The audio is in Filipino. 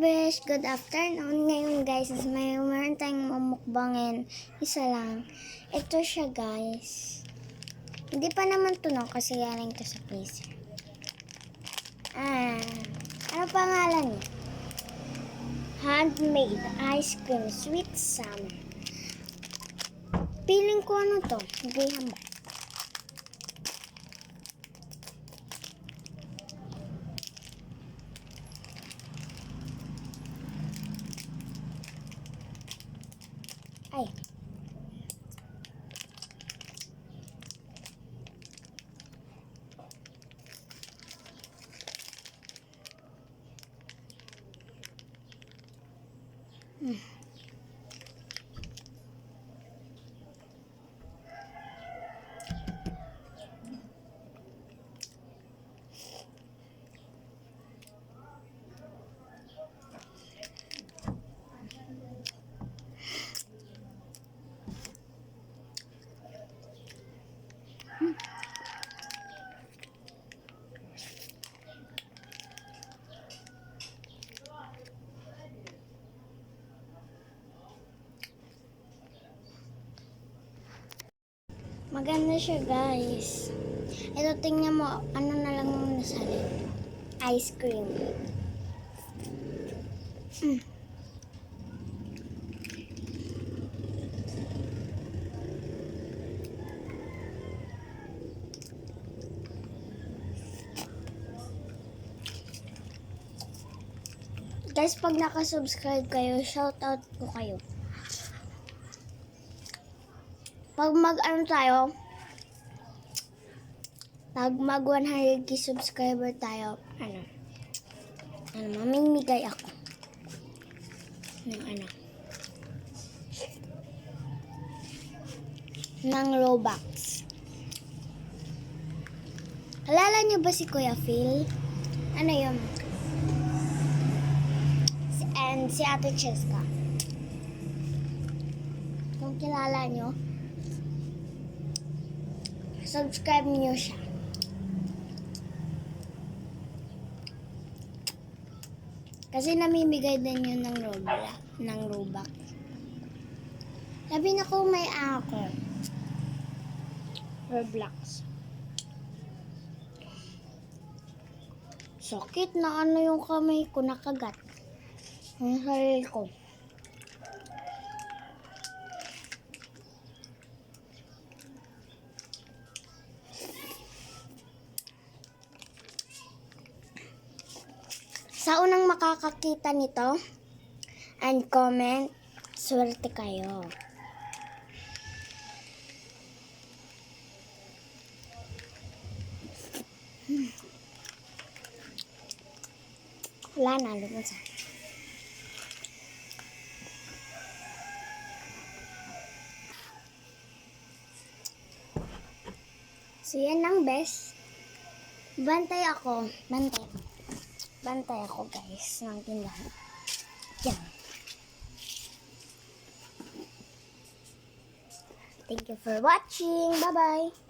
Hi Besh, good afternoon. Ngayon guys, is may meron tayong mamukbangin. Isa lang. Ito siya guys. Hindi pa naman tunog kasi galing to sa freezer. Ah, ano pangalan niya? Handmade ice cream sweet summer. Piling ko ano to? Graham ba? Ay. Hmm. Maganda siya, guys. Ito, tingnan mo, ano na lang yung nasa lid. Ice cream. Mm. Guys, pag nakasubscribe kayo, shoutout ko kayo. Pag mag ano tayo, pag mag 100k subscriber tayo, ano, ano, mamimigay ako. Ng ano, ng Robux. Alala niyo ba si Kuya Phil? Ano yun? And si Ate Cheska. Kung kilala niyo, subscribe niyo siya. Kasi namimigay din yun ng Roblox. Ng Robux. Sabi na ko may ako. Roblox. Sakit na ano yung kamay ko nakagat. Ang sarili ko. Sa unang makakakita nito and comment, swerte kayo. Hmm. Wala na, lumasa. So, yan ang best. Bantay ako. Bantay. Bantay ako guys ng tindahan. Yan. Thank you for watching. Bye-bye.